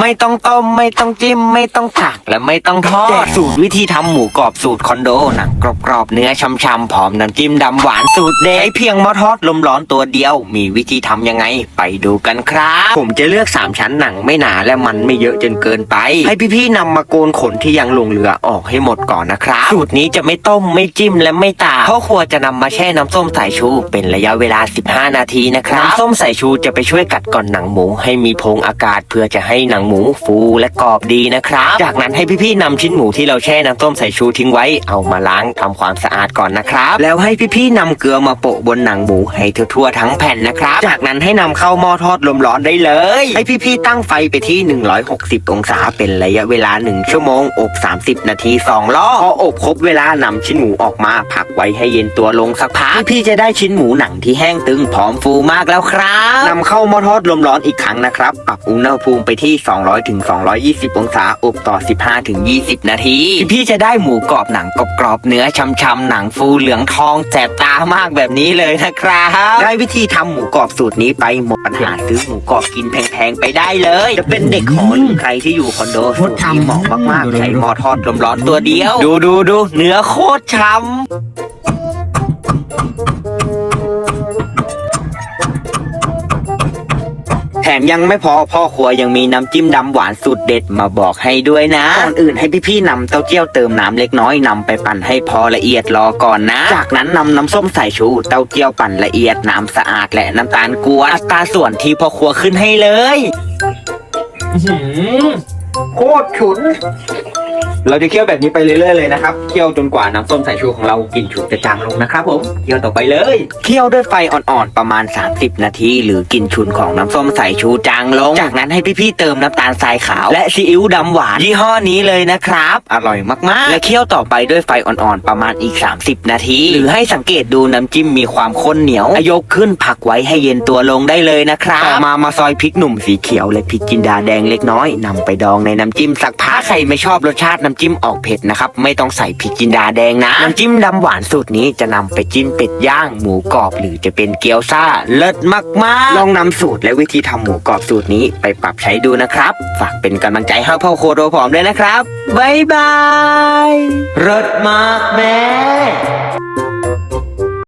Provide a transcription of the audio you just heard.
ไม่ต้องต้มไม่ต้องจิ้มไม่ต้องตักและไม่ต้องทอดสูตรวิธีทำหมูกรอบสูตรคอนโดหนังกรอบๆเนื้อช่ำๆพร้อมน้ำจิ้มดำหวานสูตรเด็ดใช้เพียงหมอทอดลมร้อนตัวเดียว มีวิธีทำยังไง ไปดูกันครับ ผมจะเลือก 3 ชั้นหนังไม่หนาและมันไม่เยอะจนเกินไป ให้พี่ๆนำมาโกนขนที่ยังหลงเหลือออกให้หมดก่อนนะครับสูตรนี้จะไม่ต้มไม่จิ้มและไม่ตากพ่อครัวจะนำมาแช่น้ำส้มสายชู เป็นระยะเวลา 15 นาทีนะครับน้ำส้มสายชูจะไปช่วยกัดก่อนหนังหมูให้มีโพรงอากาศเพื่อจะให้หนังหมูฟูและกรอบดีนะครับ จากนั้นให้พี่ๆนำชิ้นหมูที่เราแช่น้ำส้มใสายชูทิ้งไว้เอามาล้างทำความสะอาดก่อนนะครับ แล้วให้พี่ๆนำเกลือมาโปะบนหนังหมูให้ทั่วๆทั้งแผ่นนะครับ จากนั้นให้นำเข้าหม้อทอดลมร้อนได้เลย ให้พี่ๆตั้งไฟไปที่ 160 องศาเป็นระยะเวลา 1 ชั่วโมงอบ 30 นาที2รอบพออบครบเวลานำชิ้นหมูออกมาพักไว้ให้เย็นตัวลงสักพักพี่ๆจะได้ชิ้นหมูหนังที่แห้งตึงพร้อมฟูมากแล้วครับนำเข้าหม้อทอดลมร้อนอีกครั้งนะครับ ปรับอุณหภูมิไปที่200ถึง220 องศาอบต่อ 15ถึง20 นาที พี่ๆจะได้หมูกรอบหนังกรอบๆเนื้อช่ำๆหนังฟูเหลืองทองแสบตามากแบบนี้เลยนะครับ ได้วิธีทำหมูกรอบสูตรนี้ไปหมดปัญหาซื้อหมูกรอบกินแพงๆไปได้เลย จะเป็นเด็กหอหรือใครที่อยู่คอนโดสูตรนี้เหมาะมากๆใช้หม้อทอดลมร้อนตัวเดียว ดูดูดูเนื้อโคตรช่ำ มยังไม่พอพ่อครัวยังมีน้ำจิ้มดำหวานสูตรเด็ดมาบอกให้ด้วยนะก่อนอื่นให้พี่ๆนำเต้าเจี้ยวเติมน้ำเล็กน้อยนำไปปั่นให้พอละเอียดรอก่อนนะ จากนั้นนำน้ำส้มสายชูเต้าเจี้ยวปั่นละเอียดน้ำสะอาดและน้ำตาลกวนอัตราส่วนที่พ่อครัวขึ้นให้เลยโคตรฉุน เราจะเคี่ยวแบบนี้ไปเรื่อยๆเลยนะครับ เคี่ยวจนกว่าน้ำส้มสายชูของเรากลิ่นฉุนจะจางลงนะครับผม เคี่ยวต่อไปเลย เคี่ยวด้วยไฟอ่อนๆประมาณ 30 นาที หรือกลิ่นฉุนของน้ำส้มสายชูจางลง จากนั้นให้พี่ๆเติมน้ำตาลทรายขาว และซีอิ๊วดำหวานยี่ห้อนี้เลยนะครับ อร่อยมากๆ และเคี่ยวต่อไปด้วยไฟอ่อนๆประมาณอีก 30 นาที หรือให้สังเกตดูน้ำจิ้มมีความข้นเหนียวยกขึ้นผักไว้ให้เย็นตัวลงได้เลยนะครับต่อมามาซอยพริกหนุ่มสีเขียวและพริกจินดาแดงเล็กน้อยนำไปดองในน้ำจิ้มสักพักใครไม่ชอบรสชาติน้ำจิ้มออกเผ็ดนะครับ ไม่ต้องใส่พริกจินดาแดงนะ น้ำจิ้มดำหวานสูตรนี้จะนำไปจิ้มเป็ดย่าง หมูกรอบหรือจะเป็นเกี๊ยวซ่า เลิศมากๆ ลองนำสูตรและวิธีทำหมูกรอบสูตรนี้ไปปรับใช้ดูนะครับ ฝากเป็นกำลังใจให้พ่อโคโรผอมด้วยนะครับบ๊ายบายเลิศมากแม่